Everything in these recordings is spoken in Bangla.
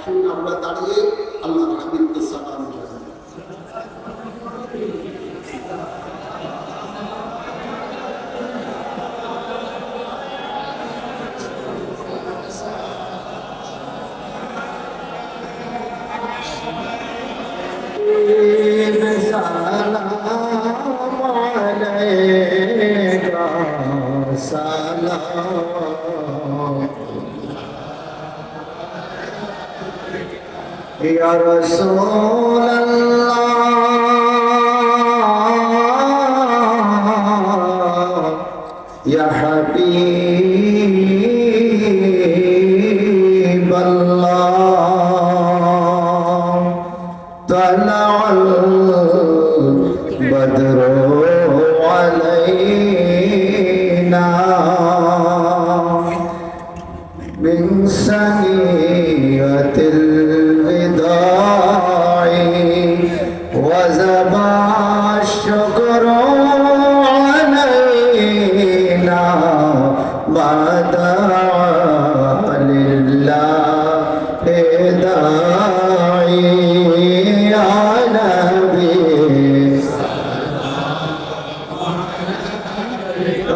আসুন আমরা দাঁড়িয়ে আল্লাহ হাবিবকে সালাম জানাই سلام Ya Rasul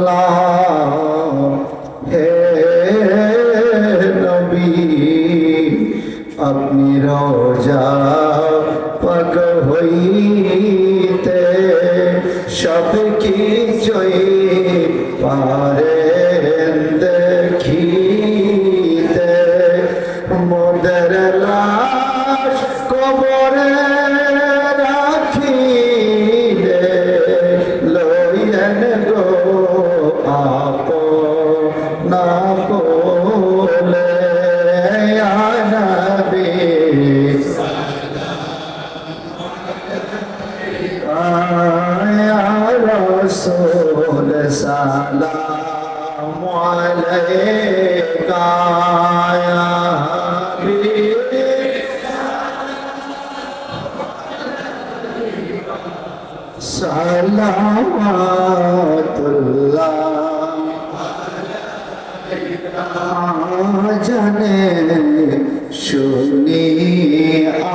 Allah.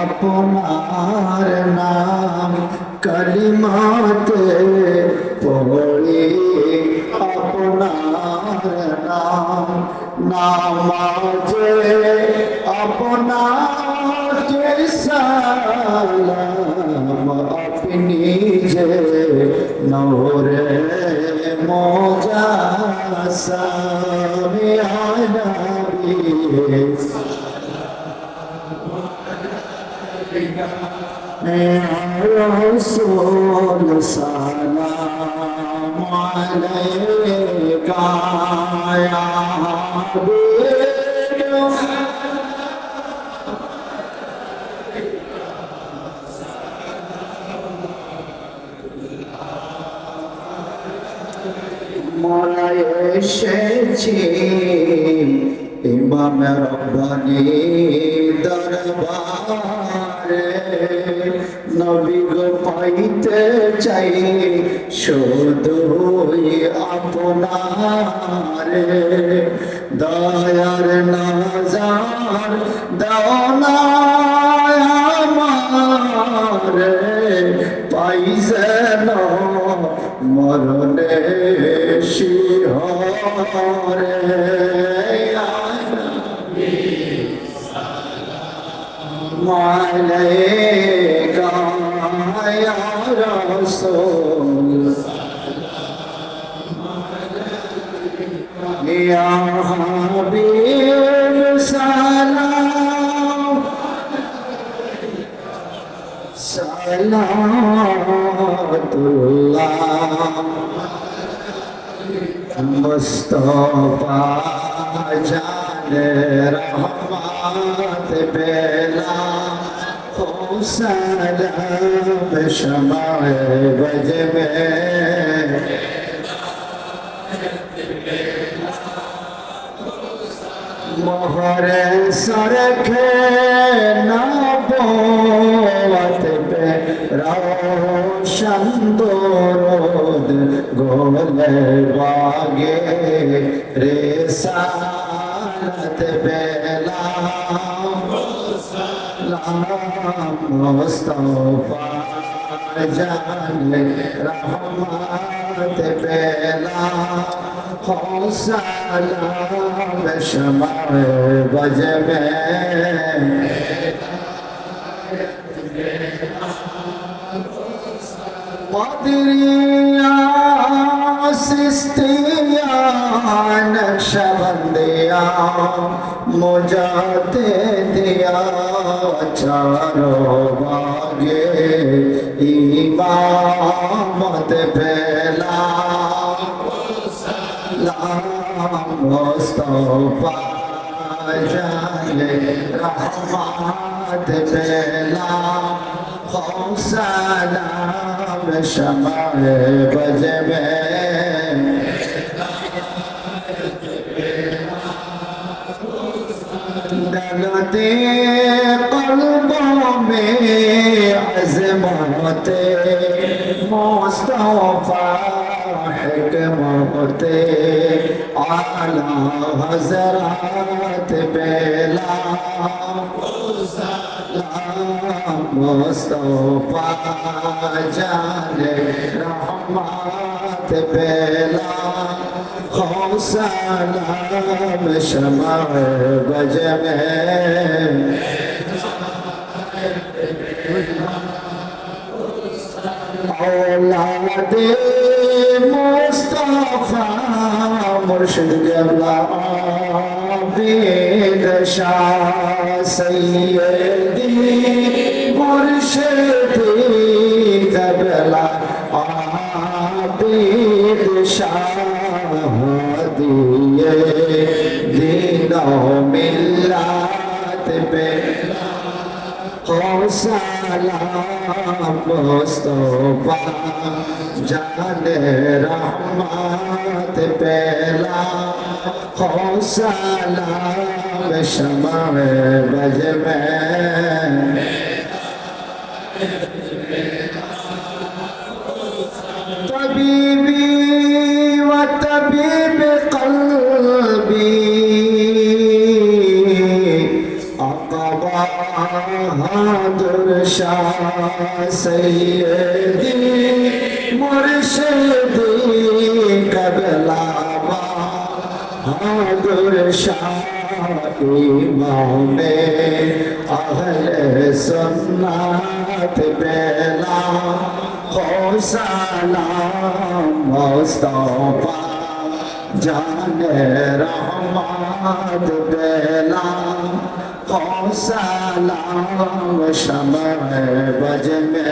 আপনার নাম কালিমাতে পড়ি আপনার নাম নামাজে আপনাকে সালাম আপনি যে নূরে মোজা সামি আনাবি رسول سلام عليك يا حبيب মোরা এসেছি ইমাম রব্বানি দরবারে নবী গো পাইতে চাই শুধুই আপনারে। দয়ার নাজার দাও না আমারে পাই যেন মরণে শিহরে। عليك يا رسول يا حبيب سلام صلوات الله مصطفى جان رحمة رحمت بلا سلام شمع وجبه মোহরে সরখে নবত পে রোশন্দরোদ গোলে বাগে। রে সালত পে মুস্তফা জানে রহমত বেলা হোসালাম শমার বজবে কদরিয়া সৃষ্টিয়া নকশবন্দিয়া মুজাতে দিয়া চারো বাগে ইমামত পেলা মোস্তফা জালে রহমত পেলা খোসালাম শমায় বজবে दे कलबों में अजमत मुस्तफा हिकमत आला हजरत बेला मुस्तफा जाने रहमत बेला سلام شمع بج میں اولاد مصطفى مرشد قبلا عبيد شاه سيدي مرشدي قبلا عبيد شاه মোস্তফা জানে রহমত পেলা হৌসালাম শমা বজ মে هادر شاه سيدي مرشدي قبلا هادر شاه إمام أهل سنت بلا خو سلام জানে রহমত বেলা কৌশালাম সময় বজমে